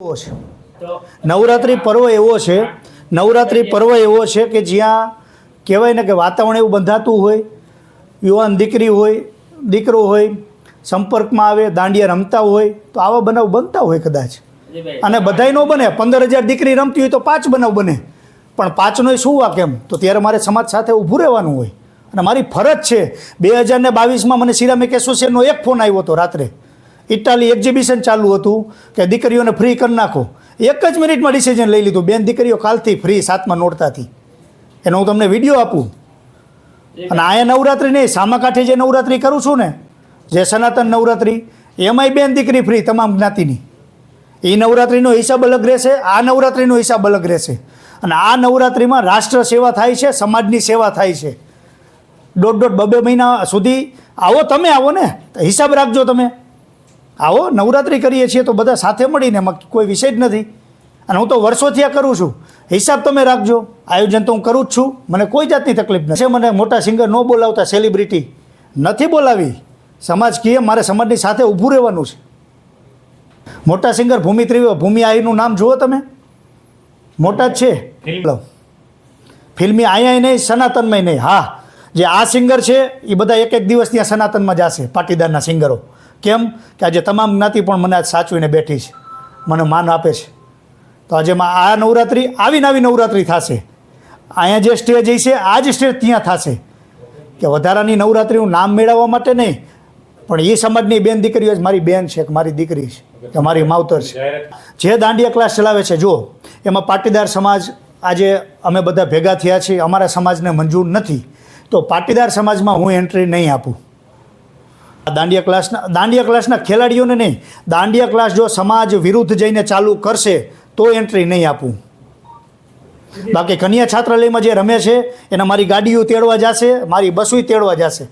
એવો છે. નવરાત્રિ પર્વ એવો છે નવરાત્રિ પર્વ એવો છે કે જ્યાં કહેવાય ને કે વાતાવરણ એવું બંધાતું હોય યુવાન દીકરી હોય દીકરો હોય સંપર્કમાં આવે દાંડિયા રમતા હોય તો આવા બનાવ બનતા હોય કદાચ. અને બધાય ન બને. પંદર હજાર દીકરી રમતી હોય તો પાંચ બનાવ બને. પણ પાંચનોય શું વાક એમ તો ત્યારે મારે સમાજ સાથે ઊભું રહેવાનું હોય. અને મારી ફરજ છે. બે હજાર ને બાવીસમાં મને સિરામિક એસોસિએશનનો એક ફોન આવ્યો હતો રાત્રે. ઇટાલી એક્ઝિબિશન ચાલુ હતું કે દીકરીઓને ફ્રી કરી નાખો. એક જ મિનિટમાં ડિસિઝન લઈ લીધું. બેન, દીકરીઓ કાલથી ફ્રી સાતમાં નોડતાથી એનો હું તમને વીડિયો આપું. અને અહીંયા નવરાત્રિ નહીં, સામાકાંઠે જે નવરાત્રિ કરું છું ને, જે સનાતન નવરાત્રિ, એમાંય બેન દીકરી ફ્રી તમામ જ્ઞાતિની. એ નવરાત્રિનો હિસાબ અલગ રહેશે, આ નવરાત્રિનો હિસાબ અલગ રહેશે. અને આ નવરાત્રિમાં રાષ્ટ્ર સેવા થાય છે, સમાજની સેવા થાય છે. દોઢ દોઢ બબે મહિના સુધી આવો, તમે આવો ને. હિસાબ રાખજો તમે. આવો નવરાત્રિ કરીએ છીએ તો બધા સાથે મળીને એમાં કોઈ વિષય જ નથી. અને હું તો વર્ષોથી આ કરું છું. હિસાબ તમે રાખજો. આયોજન તો હું કરું જ છું. મને કોઈ જાતની તકલીફ નથી. મને મોટા સિંગર ન બોલાવતા સેલિબ્રિટી નથી બોલાવી. સમાજ કીએ મારે સમાજની સાથે ઊભું રહેવાનું છે. મોટા સિંગર ભૂમિ ત્રિવે ભૂમિ આહીનું નામ જુઓ તમે. મોટા જ છે. ફિલ્મી. અહીંયા નહીં સનાતનમાં નહીં. હા જે આ સિંગર છે એ બધા એક એક દિવસ ત્યાં સનાતનમાં જશે પાટીદારના સિંગરો. કેમ કે આજે તમામ જ્ઞાતિ પણ મને આજ સાચવીને બેઠી છે. મને માન આપે છે. તો આજે આ નવરાત્રિ આવી નવી નવરાત્રિ થશે. અહીંયા જે સ્ટેજ છે, આ જ સ્ટેજ ત્યાં થશે. કે વધારાની નવરાત્રિનું નામ મેળવવા માટે નહીં, પણ એ સમાજની બેન દીકરીઓ જ મારી બેન છે કે મારી દીકરી છે, કે મારી માવતર છે. જે દાંડિયા ક્લાસ ચલાવે છે, જુઓ, એમાં પાટીદાર સમાજ આજે અમે બધા ભેગા થયા છીએ, અમારા સમાજને મંજૂર નથી. તો પાટીદાર સમાજમાં હું એન્ટ્રી નહીં આપું. દાંડિયા ક્લાસના દાંડિયા ક્લાસના ખેલાડીઓને નહીં. દાંડિયા ક્લાસ જો સમાજ વિરુદ્ધ જઈને ચાલુ કરશે, તો એન્ટ્રી નહીં આપું. બાકી કન્યા છાત્રાલયમાં જે રમે છે, એને મારી ગાડીઓ તેડવા જશે, મારી બસોય તેડવા જશે.